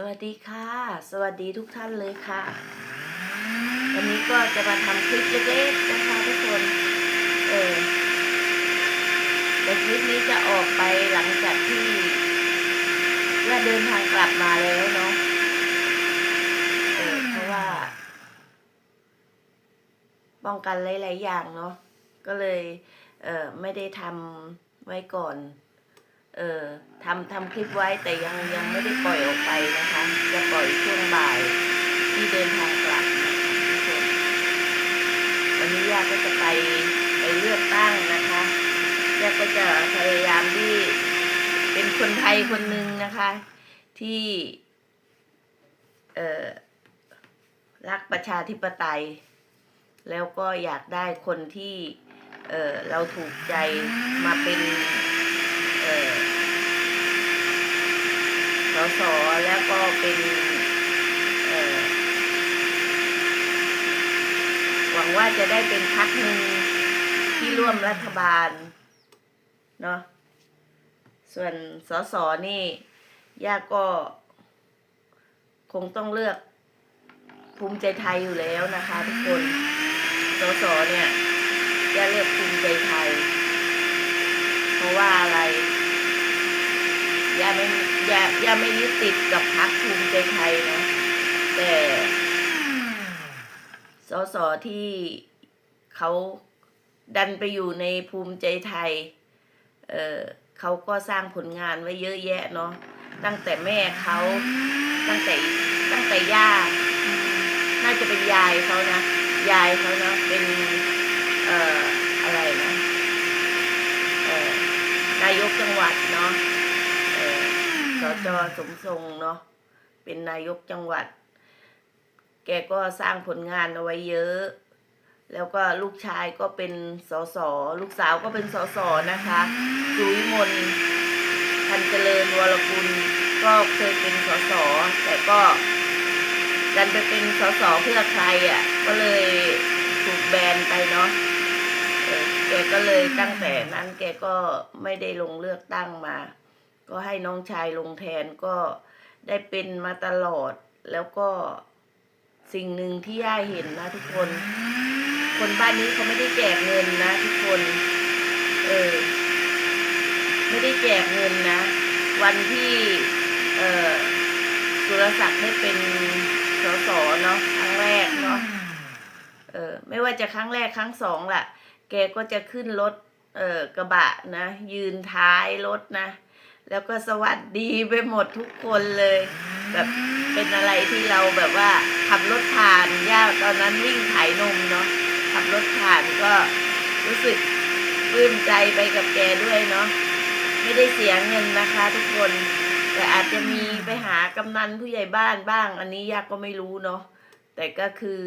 สวัสดีค่ะ สวัสดีทุกท่านเลยค่ะ วันนี้ก็จะมาทำคลิปเล็กๆนะคะทุกคน เออแต่คลิปนี้จะออกไปหลังจากที่ว่าเดินทางกลับมาแล้วเนาะเออเพราะว่าป้องกันหลายๆอย่างเนาะก็เลย เออไม่ได้ทำไว้ก่อน เออทำทำคลิปไว้แต่ยังยังไม่ได้ปล่อยออกไปนะคะ จะปล่อยช่วงบ่ายที่เดินทางกลับนะคะทุกคนวันนี้ย่าก็จะไปไปเลือกตั้งนะคะย่าก็จะพยายามที่เป็นคนไทยคนหนึ่งนะคะ ที่เออรักประชาธิปไตย แล้วก็อยากได้คนที่เออเราถูกใจมาเป็นเออ สสแล้วก็เป็นเออหวังว่าจะได้เป็นพักหนึ่งที่ร่วมรัฐบาลเนาะส่วนสสนี่ย่าก็คงต้องเลือกภูมิใจไทยอยู่แล้วนะคะทุกคน สสเนี่ยจะเลือกภูมิใจไทย เพราะว่าอะไร ย่าไม่ย่าย่าไม่ยึดติดกับพรรคภูมิใจไทยนะ แต่สสที่เขาดันไปอยู่ในภูมิใจไทย เออเขาก็สร้างผลงานไว้เยอะแยะเนาะ ตั้งแต่แม่เขาตั้งแต่ตั้งแต่ย่า น่าจะเป็นยายเขานะ ยายเขาเนาะเป็น เอ่อ อะไรนะ เอ่อนายกจังหวัดเนาะ จสมทรงเนาะเป็นนายกจังหวัด แกก็สร้างผลงานเอาไว้เยอะ แล้วก็ลูกชายก็เป็นสสลูกสาวก็เป็นสสนะคะสุวิมลพันเจริญวรกุลก็เคยเป็นสสแต่ก็ดันไปเป็นสสเพื่อใครอะ ก็เลยถูกแบนไปเนาะแกก็เลยตั้งแต่นั้นแกก็ไม่ได้ลงเลือกตั้งมา น้องชายลงแทนก็ได้เป็นมาตลอด แล้วก็สิ่งหนึ่งที่ย่าเห็นนะทุกคน คนบ้านนี้เขาไม่ได้แจกเงินนะทุกคน เออ ไม่ได้แจกเงินนะ วันที่ เออสุรศักดิ์ได้เป็นสสเนาะครั้งแรกเนาะ เออ ไม่ว่าจะครั้งแรกครั้งสองล่ะ แกก็จะขึ้นรถ เออกระบะนะ ยืนท้ายรถนะ แล้วก็สวัสดีไปหมดทุกคนเลย แบบเป็นอะไรที่เราแบบว่าขับรถผ่านย่าตอนนั้นวิ่งขายนมเนาะขับรถผ่านก็รู้สึกปลื้มใจไปกับแกด้วยเนาะไม่ได้เสียเงินนะคะ ทุกคน แต่อาจจะมีไปหากำนันผู้ใหญ่บ้านบ้าง อันนี้ยากก็ไม่รู้เนาะแต่ก็คือ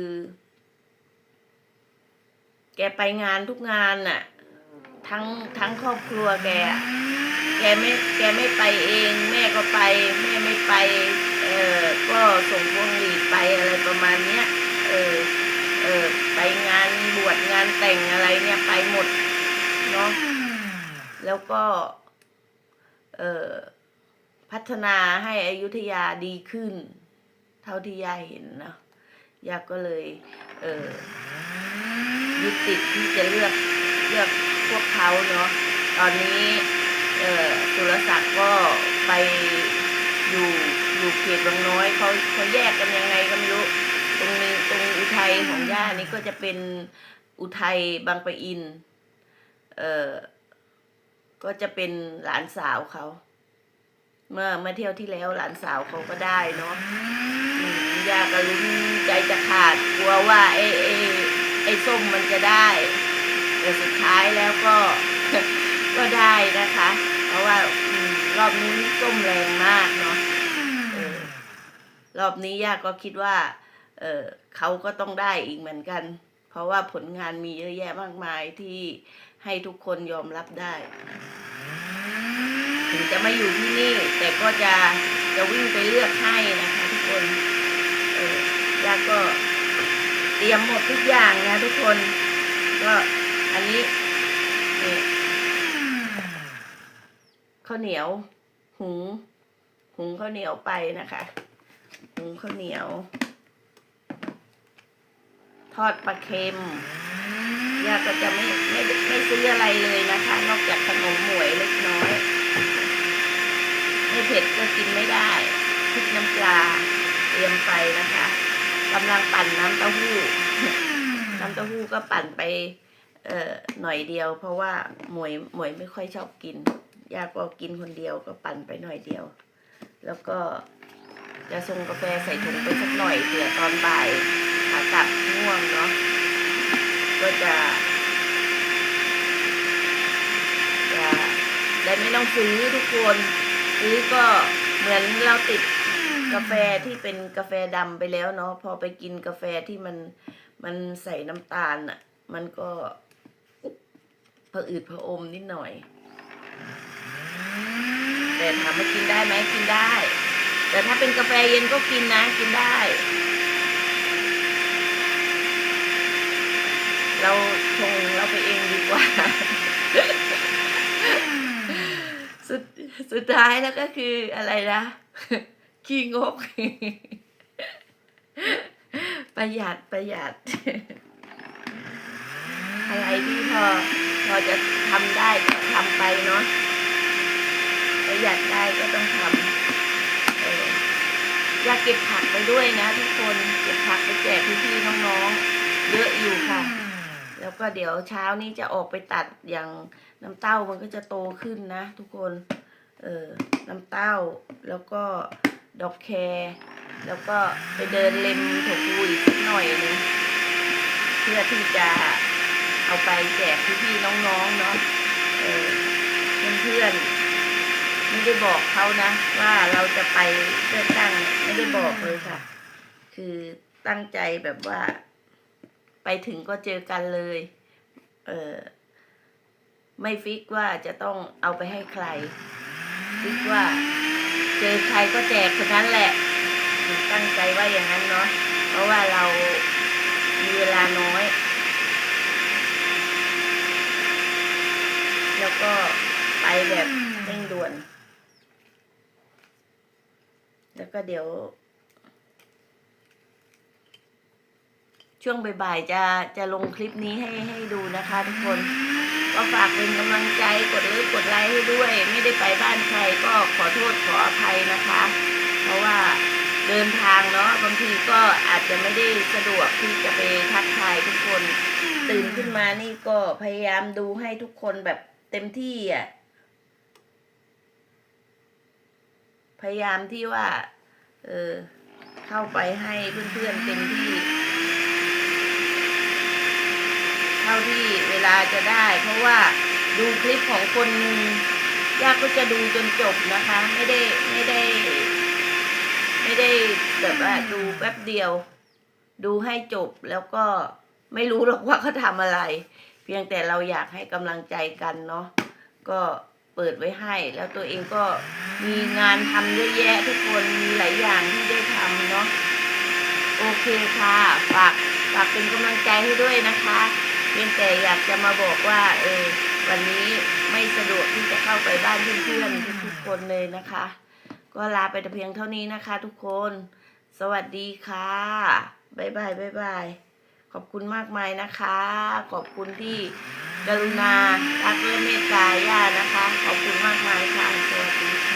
แกไปงานทุกงานน่ะ ทั้งทั้งครอบครัวแก แกไม่แกไม่ไปเอง แม่ก็ไป แม่ไม่ไป เออก็ส่งพวงหลีดไปอะไรประมาณเนี้ย เออ เออไปงานบวชงานแต่งอะไรเนี่ยไปหมดเนาะแล้วก็ เออพัฒนาให้อยุธยาดีขึ้น เท่าที่ย่าเห็นนะย่าก็เลย เออยึดติดที่จะเลือกเลือกพวกเขาเนาะตอนนี้เออ สุรศักดิ์ก็ไปอยู่อยู่เขตบางน้อยเขาเขาแยกกันยังไงก็ไม่รู้ ตรงนี้ตรงอุทัยของย่านี่ก็จะเป็นอุทัยบางปะอิน เออก็จะเป็นหลานสาวเขา เมื่อเมื่อเที่ยวที่แล้วหลานสาวเขาก็ได้เนาะย่าก็ลุ้นใจจะขาดกลัวว่าไอ้ไอ้ไอ้ส้มมันจะได้ แต่สุดท้ายแล้วก็ก็ได้นะคะะว่าอืมรอบนี้ส้มแรงมากเนาะเออรอบนี้ย่าก็คิดว่า เออเขาก็ต้องได้อีกเหมือนกัน เพราะว่าผลงานมีเยอะแยะมากมายที่ให้ทุกคนยอมรับได้ ถึงจะไม่อยู่ที่นี่ แต่ก็จะจะวิ่งไปเลือกให้นะคะทุกคน เออย่าก็เตรียมหมดทุกอย่างนะทุกคน ก็อันนี้นี่ ข้าวเหนียว หุง หุงข้าวเหนียวไปนะคะ หุงข้าวเหนียว ทอดปลาเค็มย่าก็จะไม่ไม่ไม่ซื้ออะไรเลยนะคะ นอกจากขนมหมวยเล็กน้อย ไม่เผ็ดก็กินไม่ได้พริกน้ำปลาเตรียมไปนะคะกำลังปั่นน้ำเต้าหู้น้ำเต้าหู้ก็ปั่นไป เอ่อหน่อยเดียว เพราะว่าหมวยหมวยไม่ค่อยชอบกิน ยาก็กินคนเดียวก็ปั่นไปหน่อยเดียว แล้วก็จะชงกาแฟใส่ถุงไปสักหน่อยเผื่อตอนบ่ายขากลับง่วงเนาะก็จะจะได้ไม่ต้องซื้อทุกคนซื้อก็เหมือนเราติดกาแฟที่เป็นกาแฟดำไปแล้วเนาะพอไปกินกาแฟที่มันมันใส่น้ำตาลอะ มันก็ผะอืดผะอมนิดหน่อย แต่ถามว่ากินได้ไหมกินได้ แต่ถ้าเป็นกาแฟเย็นก็กินนะกินได้ เราชงเราไปเองดีกว่า สุดสุดท้ายแล้วก็คืออะไรนะขี้งก ประหยัดประหยัด อะไรที่พอพอจะทำได้ก็ทำไปเนาะ ประหยัดได้ก็ต้องทำเอออยากเก็บผักไปด้วยนะ ทุกคนเก็บผักไปแจกพี่ๆน้องๆ เยอะอยู่ค่ะ แล้วก็เดี๋ยวเช้านี้จะออกไปตัดอย่างน้ำเต้ามันก็จะโตขึ้นนะ ทุกคนเออน้ำเต้าแล้วก็ดอกแครแล้วก็ไปเดินเล็มถั่วพูอีกสักหน่อยหนึงเพื่อที่จะเอาไปแจกพี่ๆน้องๆเนาะเออเพื่อนๆ ไม่ได้บอกเขานะ ว่าเราจะไปเลือกตั้งไม่ได้บอกเลยค่ะ คือตั้งใจแบบว่า ไปถึงก็เจอกันเลย เออไม่ฟิกว่าจะต้องเอาไปให้ใคร ฟิกว่าเจอใครก็แจกคนนั้นแหละ ตั้งใจว่าอย่างนั้นเนาะเพราะว่าเรามีเวลาน้อย แล้วก็ไปแบบเร่งด่วน ก็เดี๋ยว ช่วงบ่ายๆจะจะลงคลิปนี้ให้ให้ดูนะคะทุกคน ก็ฝากเป็นกำลังใจกดไลค์กดไลค์ให้ด้วย ไม่ได้ไปบ้านใครก็ขอโทษขออภัยนะคะ เพราะว่าเดินทางเนาะบางทีก็อาจจะไม่ได้สะดวกที่จะไปทักทายทุกคน ตื่นขึ้นมานี่ก็พยายามดูให้ทุกคนแบบเต็มที่อะพยายามที่ว่า เออ เข้าไปให้เพื่อนๆเต็มที่ เท่าที่เวลาจะได้ เพราะว่าดูคลิปของคนหนึ่งยากก็จะดูจนจบนะคะ ไม่ได้ไม่ได้ ไม่ได้แบบว่าดูแป๊บเดียว ดูให้จบแล้วก็ไม่รู้หรอกว่าเขาทำอะไร เพียงแต่เราอยากให้กำลังใจกันเนาะก็ เปิดไว้ให้ แล้วตัวเองก็มีงานทำเยอะแยะทุกคนมีหลายอย่างที่ได้ทำเนาะโอเคค่ะ ฝากฝากเป็นกำลังใจให้ด้วยนะคะเพียงแต่อยากจะมาบอกว่าเออวันนี้ไม่สะดวกที่จะเข้าไปบ้านเพื่อนๆทุกคนเลยนะคะ ก็ลาไปแต่เพียงเท่านี้นะคะ ทุกคน สวัสดีค่ะบ๊ายบายบ๊ายบายขอบคุณมากมายนะคะ ขอบคุณที่ กรุณารักและเมตตาย่านะคะ ขอบคุณมากมายค่ะสวัสดี